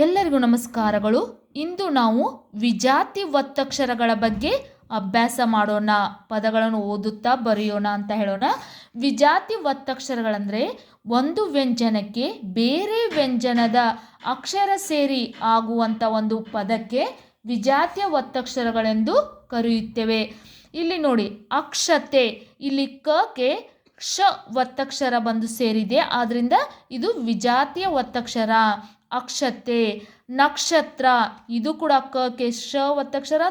ಎಲ್ಲರಿಗೂ ನಮಸ್ಕಾರಗಳು. ಇಂದು ನಾವು ವಿಜಾತಿ ಒತ್ತಕ್ಷರಗಳ ಬಗ್ಗೆ ಅಭ್ಯಾಸ ಮಾಡೋಣ, ಪದಗಳನ್ನು ಓದುತ್ತಾ ಬರೆಯೋಣ ಅಂತ ಹೇಳೋಣ. ವಿಜಾತಿ ಒತ್ತಕ್ಷರಗಳಂದರೆ ಒಂದು ವ್ಯಂಜನಕ್ಕೆ ಬೇರೆ ವ್ಯಂಜನದ ಅಕ್ಷರ ಸೇರಿ ಆಗುವಂಥ ಒಂದು ಪದಕ್ಕೆ ವಿಜಾತಿಯ ಒತ್ತಕ್ಷರಗಳೆಂದು ಕರೆಯುತ್ತೇವೆ. ಇಲ್ಲಿ ನೋಡಿ, ಅಕ್ಷತೆ, ಇಲ್ಲಿ ಕಕ್ಕೆ ಕ್ಷ ಒತ್ತಕ್ಷರ ಬಂದು ಸೇರಿದೆ. ಆದ್ದರಿಂದ ಇದು ವಿಜಾತಿಯ ಒತ್ತಕ್ಷರ ಅಕ್ಷತೆ, ನಕ್ಷತ್ರ. ಇದು ಕೂಡ ಕ, ಕೆ, ಶ ಒತ್ತಕ್ಷರ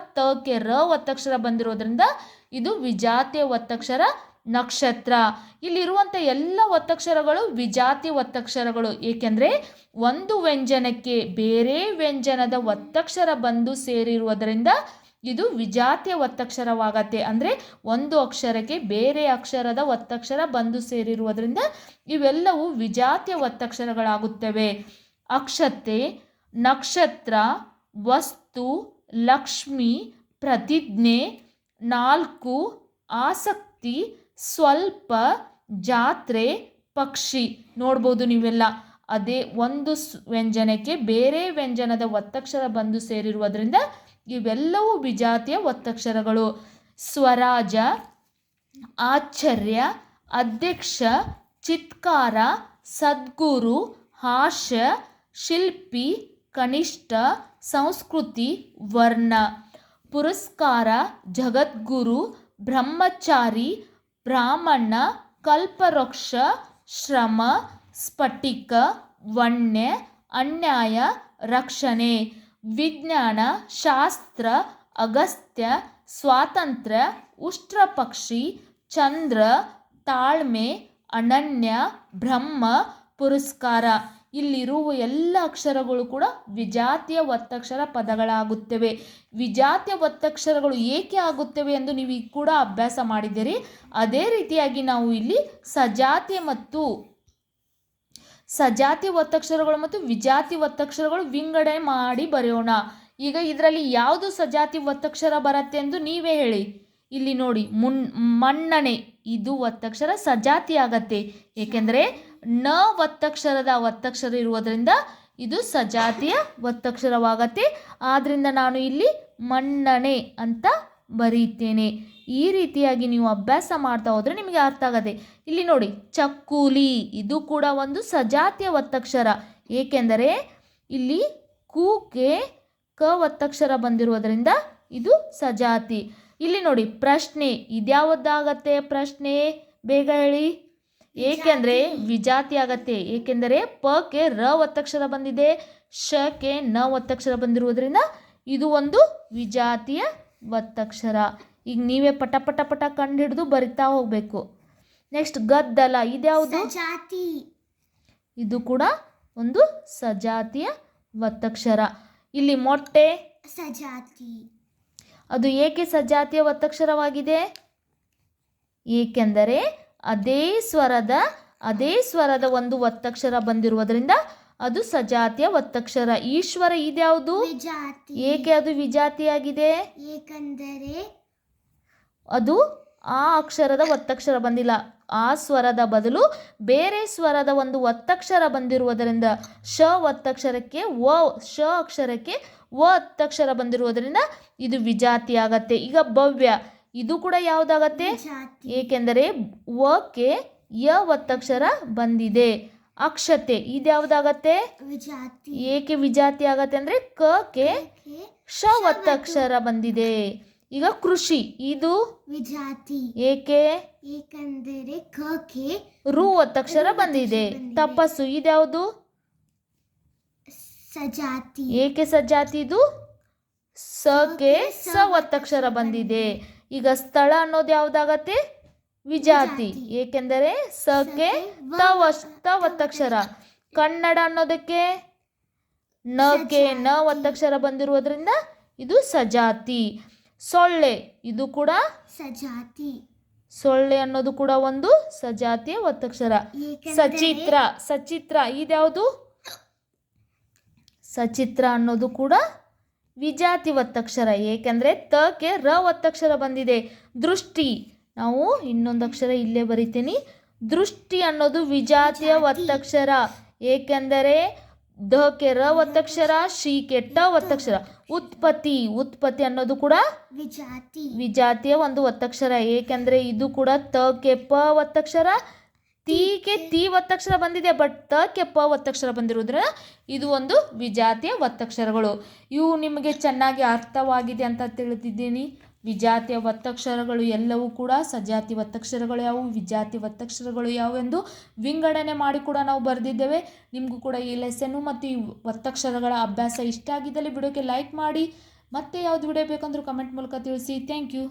ಕೆ, ರ ಒತ್ತಕ್ಷರ ಬಂದಿರೋದ್ರಿಂದ ಇದು ವಿಜಾತಿಯ ಒತ್ತಕ್ಷರ ನಕ್ಷತ್ರ. ಇಲ್ಲಿರುವಂಥ ಎಲ್ಲ ಒತ್ತಕ್ಷರಗಳು ವಿಜಾತಿ ಒತ್ತಕ್ಷರಗಳು ಏಕೆಂದರೆ ಒಂದು ವ್ಯಂಜನಕ್ಕೆ ಬೇರೆ ವ್ಯಂಜನದ ಒತ್ತಕ್ಷರ ಬಂದು ಸೇರಿರುವುದರಿಂದ ಇದು ವಿಜಾತಿಯ ಒತ್ತಕ್ಷರವಾಗತ್ತೆ ಅಂದರೆ ಒಂದು ಅಕ್ಷರಕ್ಕೆ ಬೇರೆ ಅಕ್ಷರದ ಒತ್ತಕ್ಷರ ಬಂದು ಸೇರಿರುವುದರಿಂದ ಇವೆಲ್ಲವೂ ವಿಜಾತಿಯ ಒತ್ತಕ್ಷರಗಳಾಗುತ್ತವೆ ಅಕ್ಷತೆ, ನಕ್ಷತ್ರ, ವಸ್ತು, ಲಕ್ಷ್ಮಿ, ಪ್ರತಿಜ್ಞೆ, ನಾಲ್ಕು, ಆಸಕ್ತಿ, ಸ್ವಲ್ಪ, ಜಾತ್ರೆ, ಪಕ್ಷಿ. ನೋಡ್ಬೋದು ನೀವೆಲ್ಲ. ಅದೇ ಒಂದು ವ್ಯಂಜನಕ್ಕೆ ಬೇರೆ ವ್ಯಂಜನದ ಒತ್ತಕ್ಷರ ಬಂದು ಸೇರಿರುವುದರಿಂದ ಇವೆಲ್ಲವೂ ವಿಜಾತಿಯ ಒತ್ತಕ್ಷರಗಳು. ಸ್ವರಾಜ, ಆಶ್ಚರ್ಯ, ಅಧ್ಯಕ್ಷ, ಚಿತ್ಕಾರ, ಸದ್ಗುರು ಹಾಸ್ಯ ಶಿಲ್ಪಿ, ಕನಿಷ್ಠ, ಸಂಸ್ಕೃತಿ, ವರ್ಣ, ಪುರಸ್ಕಾರ, ಜಗದ್ಗುರು, ಬ್ರಹ್ಮಚಾರಿ, ಬ್ರಾಹ್ಮಣ, ಕಲ್ಪವೃಕ್ಷ, ಶ್ರಮ, ಸ್ಫಟಿಕ, ವನ್ಯ, ಅನ್ಯಾಯ, ರಕ್ಷಣೆ, ವಿಜ್ಞಾನ, ಶಾಸ್ತ್ರ, ಅಗಸ್ತ್ಯ, ಸ್ವಾತಂತ್ರ್ಯ, ಉಷ್ಟ್ರಪಕ್ಷಿ, ಚಂದ್ರ, ತಾಳ್ಮೆ, ಅನನ್ಯ, ಬ್ರಹ್ಮ, ಪುರಸ್ಕಾರ. ಇಲ್ಲಿರುವ ಎಲ್ಲ ಅಕ್ಷರಗಳು ಕೂಡ ವಿಜಾತಿಯ ಒತ್ತಕ್ಷರ ಪದಗಳಾಗುತ್ತವೆ. ವಿಜಾತಿಯ ಒತ್ತಕ್ಷರಗಳು ಏಕೆ ಆಗುತ್ತವೆ ಎಂದು ನೀವು ಈಗ ಕೂಡ ಅಭ್ಯಾಸ ಮಾಡಿದ್ದೀರಿ. ಅದೇ ರೀತಿಯಾಗಿ ನಾವು ಇಲ್ಲಿ ಸಜಾತಿ ಮತ್ತು ಸಜಾತಿ ಒತ್ತಕ್ಷರಗಳು ಮತ್ತು ವಿಜಾತಿ ಒತ್ತಕ್ಷರಗಳು ವಿಂಗಡಣೆ ಮಾಡಿ ಬರೆಯೋಣ. ಈಗ ಇದರಲ್ಲಿ ಯಾವುದು ಸಜಾತಿ ಒತ್ತಕ್ಷರ ಬರುತ್ತೆ ಎಂದು ನೀವೇ ಹೇಳಿ. ಇಲ್ಲಿ ನೋಡಿ, ಮುನ್ ಮನ್ನಣೆ. ಇದು ಒತ್ತಕ್ಷರ ಸಜಾತಿ ಆಗತ್ತೆ. ಏಕೆಂದರೆ ನ ಒತ್ತಕ್ಷರದ ಒತ್ತಕ್ಷರ ಇರುವುದರಿಂದ ಇದು ಸಜಾತಿಯ ಒತ್ತಕ್ಷರವಾಗತ್ತೆ. ಆದ್ದರಿಂದ ನಾನು ಇಲ್ಲಿ ಮನ್ನಣೆ ಅಂತ ಬರೀತೇನೆ. ಈ ರೀತಿಯಾಗಿ ನೀವು ಅಭ್ಯಾಸ ಮಾಡ್ತಾ ಹೋದರೆ ನಿಮಗೆ ಅರ್ಥ ಆಗತ್ತೆ. ಇಲ್ಲಿ ನೋಡಿ, ಚಕ್ಕೂಲಿ, ಇದು ಕೂಡ ಒಂದು ಸಜಾತಿಯ ಒತ್ತಕ್ಷರ. ಏಕೆಂದರೆ ಇಲ್ಲಿ ಕೂಕೆ ಕ ಒತ್ತಕ್ಷರ ಬಂದಿರುವುದರಿಂದ ಇದು ಸಜಾತಿ. ಇಲ್ಲಿ ನೋಡಿ ಪ್ರಶ್ನೆ ಇದ್ಯಾವುದಾಗತ್ತೆ ಪ್ರಶ್ನೆ? ಬೇಗ ಹೇಳಿ. ಏಕೆಂದರೆ ವಿಜಾತಿ ಆಗತ್ತೆ. ಏಕೆಂದರೆ ಪಕ್ಕೆ ರ ಒತ್ತಕ್ಷರ ಬಂದಿದೆ. ಶಕ್ಕೆ ನ ಒತ್ತಕ್ಷರ ಬಂದಿರುವುದರಿಂದ ಇದು ಒಂದು ವಿಜಾತಿಯ ಒತ್ತಕ್ಷರ. ಈಗ ನೀವೇ ಪಟ ಪಟ ಪಟ ಕಂಡು ಹಿಡಿದು ಬರಿತಾ ಹೋಗಬೇಕು. ನೆಕ್ಸ್ಟ್ ಗದ್ದಲ ಇದ್ಯಾವುದು? ಜಾತಿ ಇದು ಕೂಡ ಒಂದು ಸಜಾತಿಯ ಒತ್ತಕ್ಷರ. ಇಲ್ಲಿ ಮೊಟ್ಟೆ? ಸಜಾತಿ. ಅದು ಏಕೆ ಸಜಾತಿಯ ಒತ್ತಕ್ಷರವಾಗಿದೆ ಏಕೆಂದರೆ ಅದೇ ಸ್ವರದ ಅದೇ ಸ್ವರದ ಒಂದು ಒತ್ತಕ್ಷರ ಬಂದಿರುವುದರಿಂದ ಅದು ಸಜಾತಿಯ ಒತ್ತಕ್ಷರ ಈಶ್ವರ ಇದ್ಯಾವುದು? ಏಕೆ ಅದು ವಿಜಾತಿಯಾಗಿದೆ? ಏಕೆಂದರೆ ಅದು ಆ ಅಕ್ಷರದ ಒತ್ತಕ್ಷರ ಬಂದಿಲ್ಲ. ಆ ಸ್ವರದ ಬದಲು ಬೇರೆ ಸ್ವರದ ಒಂದು ಒತ್ತಕ್ಷರ ಬಂದಿರುವುದರಿಂದ ಶ ಒತ್ತಕ್ಷರಕ್ಕೆ ವ ಶ ಅಕ್ಷರಕ್ಕೆ ವ ಒತ್ತಕ್ಷರ ಬಂದಿರುವುದರಿಂದ ಇದು ವಿಜಾತಿ ಆಗತ್ತೆ ಈಗ ಭವ್ಯ ಇದು ಕೂಡ ಯಾವುದಾಗತ್ತೆ? ಏಕೆಂದರೆ ಏಕೆಂದರೆ ಕೆ ಯ ಒತ್ತಕ್ಷರ ಬಂದಿದೆ. ಅಕ್ಷತೆ ಇದ್ಯಾವುದಾಗತ್ತೆ ಏಕೆ ವಿಜಾತಿ ಆಗತ್ತೆ ಅಂದರೆ ಕಕ್ಕೆ ಕೆ ಶ ಒತ್ತಕ್ಷರ ಬಂದಿದೆ. ಈಗ ಕೃಷಿ. ಇದು? ವಿಜಾತಿ. ಏಕೆ? ಏಕೆಂದರೆ ಕಕ್ಕೆ ರು ಒತ್ತಕ್ಷರ ಬಂದಿದೆ. ತಪಸ್ಸು ಇದ್ಯಾವುದು? ಸಜಾತಿ. ಏಕೆ ಸಜಾತಿ ಇದು? ಸಕೆ ಸ ಒತ್ತಕ್ಷರ ಬಂದಿದೆ. ಈಗ ಸ್ಥಳ ಅನ್ನೋದು ಯಾವ್ದಾಗತ್ತೆ? ವಿಜಾತಿ. ಏಕೆಂದರೆ ಸಕೆ ತ ಒತ್ತಕ್ಷರ ಕನ್ನಡ ಅನ್ನೋದಕ್ಕೆ? ನಕೆ ನ ಒತ್ತಕ್ಷರ ಬಂದಿರುವುದರಿಂದ ಇದು ಸಜಾತಿ. ಸೊಳ್ಳೆ ಇದು ಕೂಡ ಸಜಾತಿ. ಸೊಳ್ಳೆ ಅನ್ನೋದು ಕೂಡ ಒಂದು ಸಜಾತಿಯ ಒತ್ತಕ್ಷರ ಸಚಿತ್ರ ಸಚಿತ್ರ ಇದ್ಯಾವುದು? ಸಚಿತ್ರ ಅನ್ನೋದು ಕೂಡ ವಿಜಾತಿ ಒತ್ತಕ್ಷರ ಏಕೆಂದರೆ ತಕ್ಕೆ ರ ಒತ್ತಕ್ಷರ ಬಂದಿದೆ. ದೃಷ್ಟಿ ನಾವು ಇನ್ನೊಂದು ಅಕ್ಷರ ಇಲ್ಲೇ ಬರಿತೀನಿ. ದೃಷ್ಟಿ ಅನ್ನೋದು ವಿಜಾತಿಯ ಒತ್ತಕ್ಷರ ಏಕೆಂದರೆ ಧ ಕೆ ರ ಒತ್ತಕ್ಷರ ಶಿ ಕೆ ಟ ಒತ್ತಕ್ಷರ ಉತ್ಪತ್ತಿ ಉತ್ಪತ್ತಿ ಅನ್ನೋದು ಕೂಡ ವಿಜಾತಿ. ವಿಜಾತಿಯ ಒಂದು ಒತ್ತಕ್ಷರ ಏಕೆಂದರೆ ಇದು ಕೂಡ ತ ಕೆ ಪ ಒತ್ತಕ್ಷರ ತಿ ಕೆ ತಿ ಒತ್ತಕ್ಷರ ಬಂದಿದೆ. ಬಟ್ ತ ಕೆ ಪ ಒತ್ತಕ್ಷರ ಬಂದಿರೋದ್ರ ಇದು ಒಂದು ವಿಜಾತಿಯ ಒತ್ತಕ್ಷರಗಳು ಇವು ನಿಮಗೆ ಚೆನ್ನಾಗಿ ಅರ್ಥವಾಗಿದೆ ಅಂತ ತಿಳಿದಿದ್ದೀನಿ. ವಿಜಾತಿಯ ಒತ್ತಕ್ಷರಗಳು ಎಲ್ಲವೂ ಕೂಡ ಸಜಾತಿ ಒತ್ತಕ್ಷರಗಳು ಯಾವುವು ವಿಜಾತಿ ಒತ್ತಕ್ಷರಗಳು ಯಾವುವೆಂದು ವಿಂಗಡಣೆ ಮಾಡಿ ಕೂಡ ನಾವು ಬರೆದಿದ್ದೇವೆ. ನಿಮಗೂ ಕೂಡ ಈ ಲೆಸನ್ನು ಮತ್ತು ಈ ಒತ್ತಕ್ಷರಗಳ ಅಭ್ಯಾಸ ಇಷ್ಟ ಆಗಿದ್ದಲ್ಲಿ ವಿಡಿಯೋಕ್ಕೆ ಲೈಕ್ ಮಾಡಿ. ಮತ್ತೆ ಯಾವ್ದು ವಿಡಿಯೋ ಬೇಕಂದ್ರೂ ಕಮೆಂಟ್ ಮೂಲಕ ತಿಳಿಸಿ. Thank you